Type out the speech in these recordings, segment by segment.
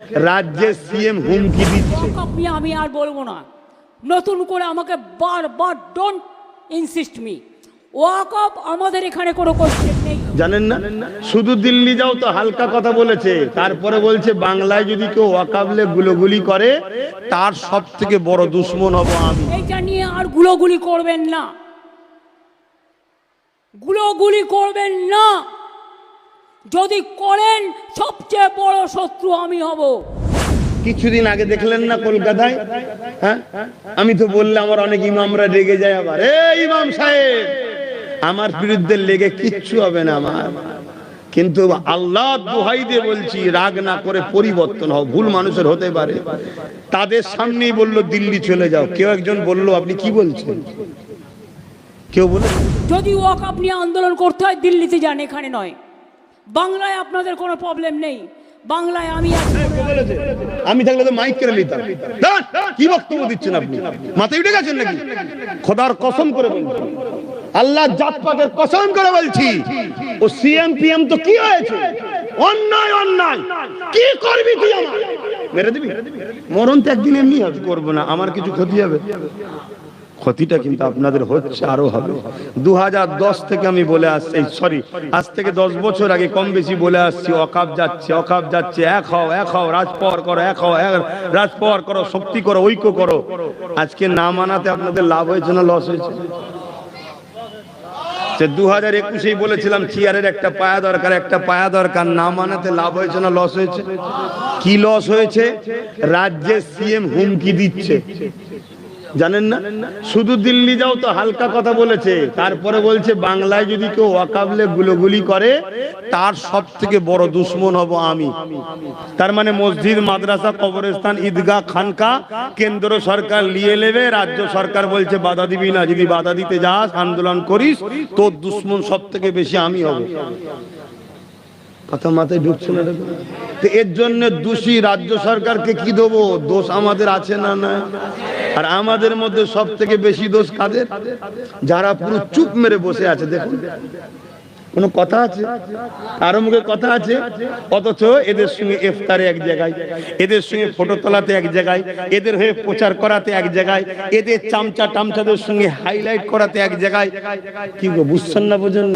রাজ্যের সিএম হুমকি দিচ্ছে। নিয়ে আমি আর বলব না। নতুন করে আমাকে বারবার ডোন্ট ইনসিস্ট মি ওয়াকআপ আমাদের এখানে কোনো কোশ্চেন নেই। জানেন না? শুধু দিল্লি যাও তো হালকা কথা বলেছে। তারপরে বলছে বাংলায় যদি কেউ ওয়াকাবলে গুলোগুলি করে তার সব থেকে বড় দুশ্মন হব আমি। এইটা নিয়ে আর গুলোগুলি করবেন না। গুলোগুলি করবেন না। যদি করেন সবচেয়ে বড় শত্রু আমি হব। কিছুদিন আগে দেখলেন না কলকাতায়? হ্যাঁ? আমি তো বললে আমার অনেক ইমামরা রেগে যায় আবার। এ ইমাম সাহেব আমার বিরুদ্ধে লেগে কিচ্ছু হবে না আমার। কিন্তু আল্লাহ দোহাই দিয়ে বলছি রাগ না করে পরিবর্তন হও ভুল মানুষের হতে পারে। তাদের সামনেই বলল দিল্লি চলে যাও। কেউ একজন বলল আপনি কি বলছেন? কেউ বলে যদি ওয়াকআপ নিয়ে আন্দোলন করতে হয় দিল্লিতে যান এখানে নয়। বাংলায় আপনাদের কোনো প্রবলেম নেই। বাংলায় আমি আছি। আমি থাকলে তো মাইক কেড়ে নিতাম। কি বক্তব্য দিচ্ছেন আপনি? মাথায় উঠে গেছেন নাকি? খোদার কসম করে বলছি। আল্লাহ জাত পাকের কসম করে বলছি। ও সিএম পিএম তো কি হয়েছে? অন্যায় অন্যায়। কি করবি তুই আমার মেরে দিবি? মরণ তো একদিন এমনি হবে। করব না আমার কিছু ক্ষতি হবে। ক্ষতিটা কিন্তু আপনাদের হচ্ছে, আরও হবে। দুহাজার দশ থেকে আমি বলে আসছি সরি, আজ থেকে দশ বছর আগে কম বেশি বলে আসছি, অকাপ যাচ্ছে অকাপ যাচ্ছে, এক হও এক হও, রাজপর করো, এক হও রাজপর করো, শক্তি করো, ঐক্য করো। আজকে না মানাতে আপনাদের লাভ হয়েছে না লস হয়েছে? সে দু হাজার একুশেই বলেছিলাম, চেয়ারের একটা পায়া দরকার, একটা পায়া দরকার, না মানাতে লাভ হয়েছে না লস হয়েছে? কি লস হয়েছে? রাজ্যের সিএম হুমকি দিচ্ছে। জানেন না? শুধু দিল্লি যাও তো হালকা কথা বলেছে। তারপরে বলছে, বাংলায় যদি কেউ ওয়াকাবলে গুলোগুলি করে, তার সব থেকে বড় দুশ্মন হব আমি। তার মানে মসজিদ, মাদ্রাসা, কবরস্থান, ঈদগাহ, খানকা, কেন্দ্র সরকার নিয়ে নেবে, রাজ্য সরকার বলছে, বাধা দিবি না, যদি বাধা দিতে যাস, আন্দোলন করিস, তোর দুশ্মন সব থেকে বেশি আমি হব। কথা মাথায় ঢুকছে না। তো এর জন্য দোষী রাজ্য সরকারকে কি দেবো? দোষ আমাদের আছে না না? আর আমাদের মধ্যে সব থেকে বেশি দোষ কাদের? যারা পুরো চুপ মেরে বসে আছে, দেখুন। কোনো কথা আছে? কারও মুখে কথা আছে? অথচ এদের সঙ্গে ইফতারে এক জায়গায়, এদের সঙ্গে ফটো তোলাতে এক জায়গায়, এদের হয়ে প্রচার করাতে এক জায়গায়, এদের চামচা টামচাদের সঙ্গে হাইলাইট করাতে এক জায়গায়। কি বুঝছেন না বোঝেন?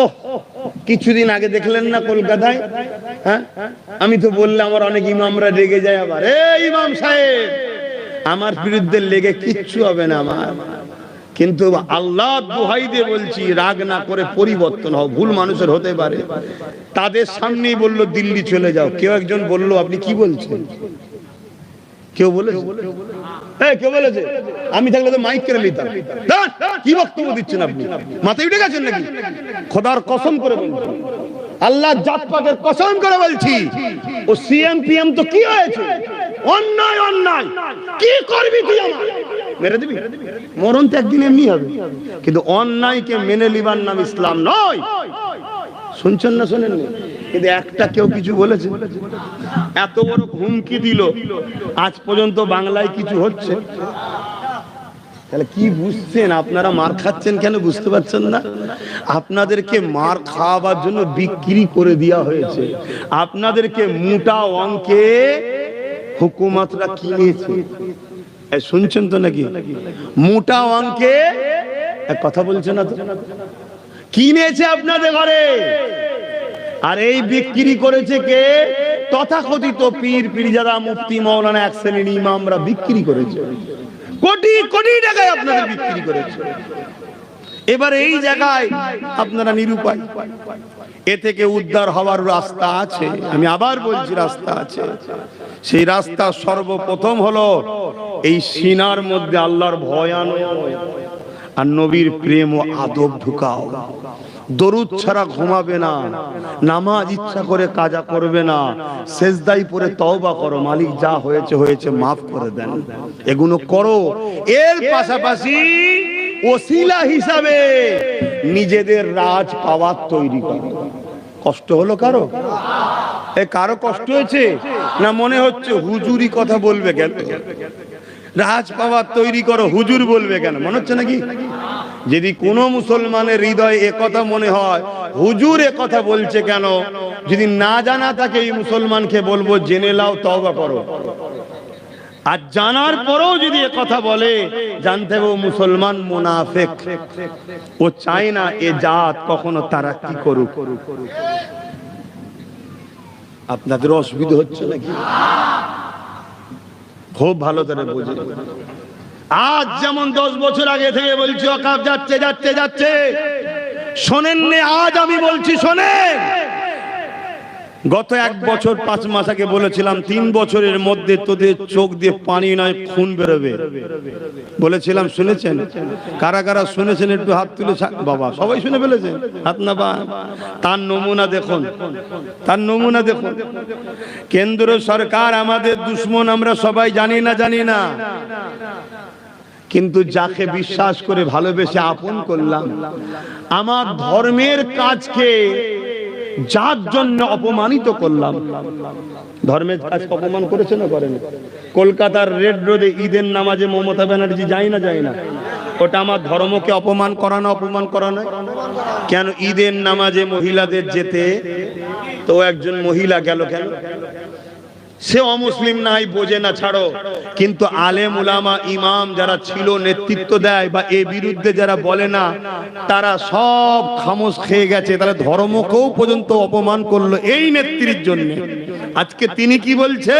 ও কিছুদিন আগে দেখলেন না কলকাতায়? হ্যাঁ? আমি তো বললে আমার অনেক ইমামরা রেগে যায় আবার। ইমাম সাহেব, আমার বিরুদ্ধে লেগে কিচ্ছু হবে না আমার। কিন্তু আল্লাহ দোহাই দিয়ে বলছি, রাগ না করে পরিবর্তন হও, ভুল মানুষের হতে পারে। তাদের সামনেই বলল, দিল্লি চলে যাও। কেউ একজন বলল, আপনি কি বলছেন? কেউ বলেছে? হ্যাঁ কেউ বলেছে। আমি থাকলে তো মাইক কেড়ে নিতাম। কি বক্তব্য দিচ্ছেন আপনি? মাথায় উঠে গেছেন নাকি? খোদার কসম করে আল্লাহ জাত পাকের কসম করে বলছি। ও সিএম পিএম তো কি হয়েছে? অন্যায় অন্যায়। কি করবি তুই আমার? মরণ তো একদিন এমনি হবে। কিন্তু অন্যায়কে মেনে নিবার নাম ইসলাম নয়। শুনছেন না শোনেন না? কিন্তু একটা কেউ কিছু বলেছে। এত বড় হুমকি দিল। আজ পর্যন্ত বাংলায় কিছু হচ্ছে। তাহলে কি বুঝছেন? আপনারা মার খাচ্ছেন কেন? বুঝতে পারছেন না? আপনাদেরকে মার খাওয়াবার জন্য বিক্রি করে দেওয়া হয়েছে। আপনাদেরকে মোটা অঙ্কে হুকুমতরা কিনেছে। শুনছেন তো নাকি? মোটা অঙ্কে কথা বলছে না তো? কিনেছে আপনাদের ঘরে? আর এই বিক্রি করেছে কে? তথাকথিত পীর, পীরজাদা, মুফতি, মৌলানা এক শ্রেণির ইমামরা বিক্রি করেছে। কোটি কোটি টাকায় আপনারা বিক্রি করেছে। এবার এই জায়গায় আপনারা নিরুপায়। এ থেকে উদ্ধার হওয়ার রাস্তা আছে। আমি আবার বলছি, রাস্তা আছে। সেই রাস্তা সর্বপ্রথম হলো এই সিনার মধ্যে আল্লাহর ভয় আনো আর নবীর প্রেম ও আদব ঢুকাও। দরুদ ছাড়া ঘুমাবে না, নামাজ ইচ্ছা করে কাজা করবে না, সেজদাই পরে তওবা করো, মালিক যা হয়েছে হয়েছে, মাফ করে দেন। এগুলো করো। এর পাশাপাশি ওসিলা হিসাবে নিজেদের রাজ পাওয়ার তৈরি করো। কষ্ট হলো কারও? এ কারও কষ্ট হয়েছে? না মনে হচ্ছে হুজুরি কথা বলবে কেন? রাজ পাওয়ার তৈরি করো, হুজুর বলবে কেন? মনে হচ্ছে নাকি? যদি কোনো মুসলমানের হৃদয়ে একথা মনে হয়, হুজুর কথা বলছে কেন? যদি না জানা থাকে এই মুসলমানকে বলব, জেনে লাও তওবা করো। আর জানার পরেও যদি কথা বলে, জানতে হবে মুসলমান মুনাফেক। ও চায় না এ জাত কখনো তারা কি করুক। আপনাদের অসুবিধা হচ্ছে নাকি? খুব ভালো করে বুঝে। আজ যেমন দশ বছর আগে থেকে বলছি, অকাপ যাচ্ছে যাচ্ছে যাচ্ছে। শোনেননি, আজ আমি বলছি, শোনেন। গত এক বছর, পাঁচ মাস আগে বলেছিলাম, তিন বছরের মধ্যে তোদের চোখ দিয়ে পানি নয়, খুন বেরোবে। বলেছিলাম, শুনেছেন? কারা কারা শুনেছেন, একটু হাত তুলে বাবা, সবাই শুনে ফেলেছেন হাত না বা তার নমুনা দেখুন, তার নমুনা দেখুন। কেন্দ্র সরকার, আমাদের দুশ্মন, আমরা সবাই জানি না জানি না। কিন্তু যাকে বিশ্বাস করে ভালোবেসে আপন করলাম, আমার ধর্মের কাজকে যার জন্য অপমানিত করলাম। ধর্মের কাজ অপমান করেছে না করেন? কলকাতার রেড রোডে ঈদের নামাজে মমতা ব্যানার্জি যায় না যায় না। ওটা আমার ধর্মকে অপমান করানো অপমান করানো কেন ঈদের নামাজে মহিলাদের যেতে তো একজন মহিলা গেল কেন? সে অমুসলিম নাই, বোঝে না, ছাড়ো। কিন্তু আলেম উলামা, ইমাম যারা ছিল, নেতৃত্ব দেয় বা এ বিরুদ্ধে যারা বলে না, তারা সব খামোশ খেয়ে গেছে। তারা ধর্মকেও পর্যন্ত অপমান করল এই নেত্রীর জন্য। আজকে তিনি কি বলছে?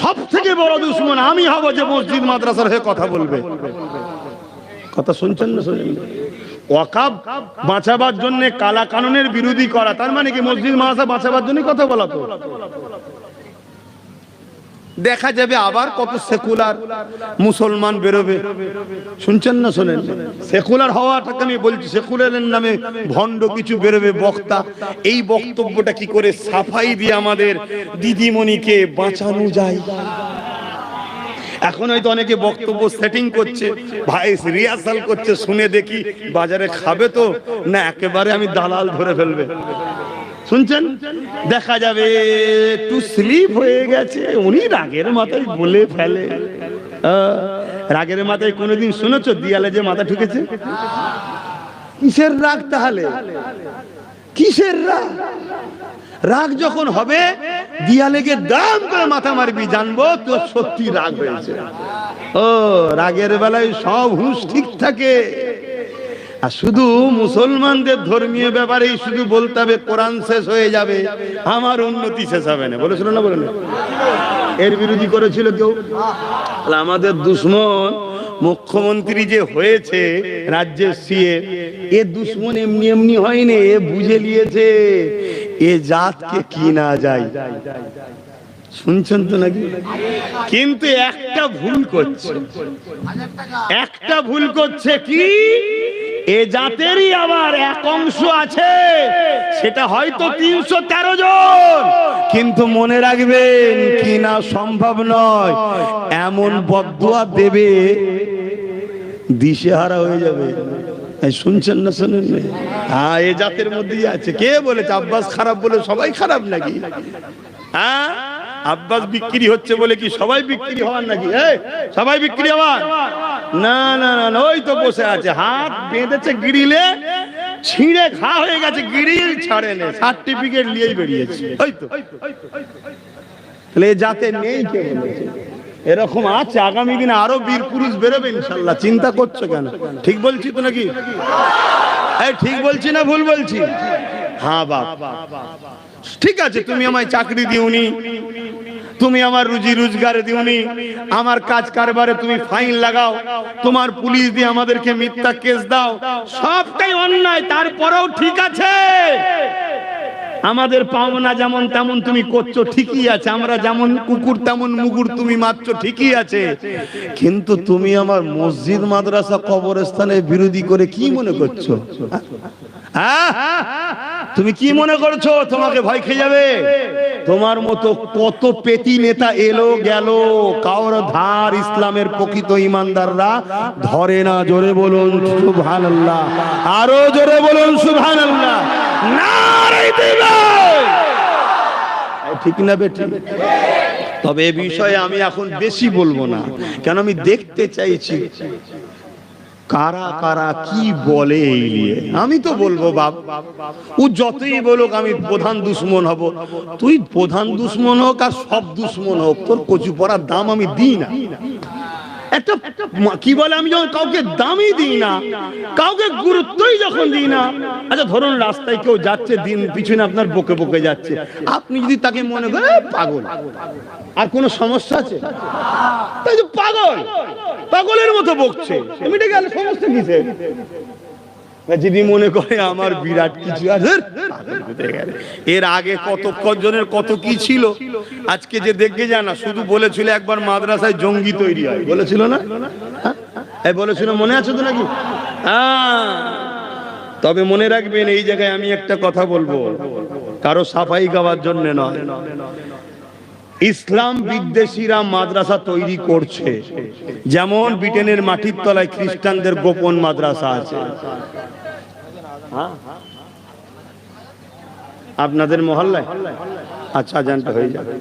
সব থেকে বড় দুশ্মন আমি হব যে মসজিদ মাদ্রাসার হয়ে কথা বলবে। কথা শুনছেন না শুনছেন ওয়াকাব বাঁচাবার জন্য কালা কানুনের বিরোধী করা, তার মানে কি মসজিদ মাদ্রাসা বাঁচাবার জন্য কথা বলা তো? দেখা যাবে আবার কত সেকুলার মুসলমান বেরোবে। শুনছেন না শোনেন? সেকুলার হওয়াটাকে আমি বলছি, সেকুলারের নামে ভণ্ড কিছু বেরোবে বক্তা। এই বক্তব্যটা কি করে সাফাই দিয়ে আমাদের দিদিমণিকে বাঁচানো যায়? এখন হয়তো অনেকে বক্তব্য সেটিং করছে ভাই রিহার্সাল করছে, শুনে দেখি বাজারে খাবে তো? না, একেবারে আমি দালাল ধরে ফেলবে। শুনছেন? দেখা যাবে, একটু স্লিপ হয়ে গেছে, উনি রাগের মাথায় বলে ফেলে। রাগের মাথায় কোনোদিন শুনেছ? দিয়ালে যে মাথা ঠুকেছে? কিসের রাগ তাহলে? কিসের রাগ? রাগ যখন হবে, দিয়ালে গিয়ে দাম করে মাথা মারবি, জানব তোর সত্যি রাগ হয়েছে। ও, রাগের বেলায় সব হুঁশ ঠিক থাকে। আর শুধু মুসলমানদের ধর্মীয় ব্যাপারেই শুধু বলতে হবে, কোরআন শেষ হয়ে যাবে, আমার উন্নতি শেষ হবে না। বলেছিল না, বলে এর বিরোধী করেছিল কেউ? আমাদের দুশ্মন মুখ্যমন্ত্রী যে হয়েছে, রাজ্যের সিএ, এ দুশ্মন এমনি এমনি হয়নি, এ বুঝে নিয়েছে, এ জাতকে কি না যায়। শুনছেন তো নাকি? কিন্তু একটা ভুল করছে। একটা ভুল করছে কি? এ জাতেরই আবার এক অংশ আছে, সেটা হয়তো তিনশো তেরো জন। কিন্তু মনে রাখবেন কি না সম্ভব নয়, এমন বদুয়া দেবে, দিশেহারা হয়ে যাবে। শুনছেন না শোনেন? হ্যাঁ এ জাতের মধ্যেই আছে। কে বলেছে? আব্বাস খারাপ বলে সবাই খারাপ নাকি? হ্যাঁ? আব্বাস বিক্রি হচ্ছে বলে কি সবাই বিক্রি হওয়ার নাকি? সবাই বিক্রি হওয়ার? না না না না, ওই তো বসে আছে। হাত বেঁধেছে গিরিলে ছিঁড়ে ঘা হয়ে গেছে গিরিল ছাড়ে নে সার্টিফিকেট নিয়েই বেরিয়েছে। তাহলে জাতে নেই কে? বলেছে এরকম আছে আগামী দিনে আরও বীর পুরুষ বেরোবে ইনশাল্লাহ। চিন্তা করছ কেন? ঠিক বলছি তো নাকি? ঠিক বলছি না ভুল বলছি? হ্যাঁ বাপ। ঠিক আছে তুমি আমায় চাকরি দিওনি। তুমি আমার রুজি রোজগারে দিওনি। আমার কাজ কারবারে তুমি ফাইন লাগাও। তোমার পুলিশ দিয়ে আমাদেরকে মিথ্যা কেস দাও। সবটাই অন্যায় তারপরেও ঠিক আছে। আমাদের পাওনা যেমন তেমন তুমি করছ, ঠিকই আছে। আমরা যেমন কুকুর, তেমন মুগুর তুমি মারছো, ঠিকই আছে। কিন্তু তুমি আমার মসজিদ, মাদ্রাসা কবরস্থানের বিরোধী করে কি মনে করছ? হ্যাঁ? তুমি কি মনে করছ? তোমাকে ভয় খেয়ে যাবে। তোমার মতো কত পেতি নেতা এলো, গেল। কাউর ধার ইসলামের প্রকৃত ইমানদাররা ধরে না। জোরে বলুন সুবহান আল্লাহ আরও জোরে বলুন সুবহান আল্লাহ ঠিক না বেঠিক তবে এ বিষয়ে আমি এখন বেশি বলব না। কেন আমি দেখতে চাইছি কারা কারা কি বলে এই নিয়ে। আমি তো বলব বাপ। ও যতই বলুক আমি প্রধান দুশ্মন হব। তুই প্রধান দুশ্মন হোক আর সব দুশ্মন হোক, তোর কচু পড়ার দাম আমি দিই না। একটা কি বলে আমি যখন কাউকে দামই দিই না, কাউকে গুরুত্বই যখন দিই না আচ্ছা ধরুন রাস্তায় কেউ যাচ্ছে, দিন পিছনে আপনার বকে বকে যাচ্ছে, আপনি যদি তাকে মনে করেন পাগল। আর কোনো সমস্যা আছে? পাগল, পাগলের মতো বকছে। মিটে গেলে সমস্যা কিসে যদি মনে করে আমার বিরাট কিছু আছে। এর আগে কত কজনের কত কি ছিল? আজকে যে দেখে জানা শুধু বলেছিল একবার মাদ্রাসায় জঙ্গি তৈরি হয়। বলেছিল না? হ্যাঁ? বলেছিল মনে আছে তো নাকি? হ্যাঁ। তবে মনে রাখবেন এই জায়গায় আমি একটা কথা বলব। কারও সাফাই গাওয়ার জন্য নয়। ইসলাম বিদ্বেষীরা মাদ্রাসা তৈরি করছে। যেমন ব্রিটেনের মাটির তলায় খ্রিস্টানদের গোপন মাদ্রাসা আছে। আপনাদের মহল্লায়? আচ্ছা জানতে হয়ে যাবে।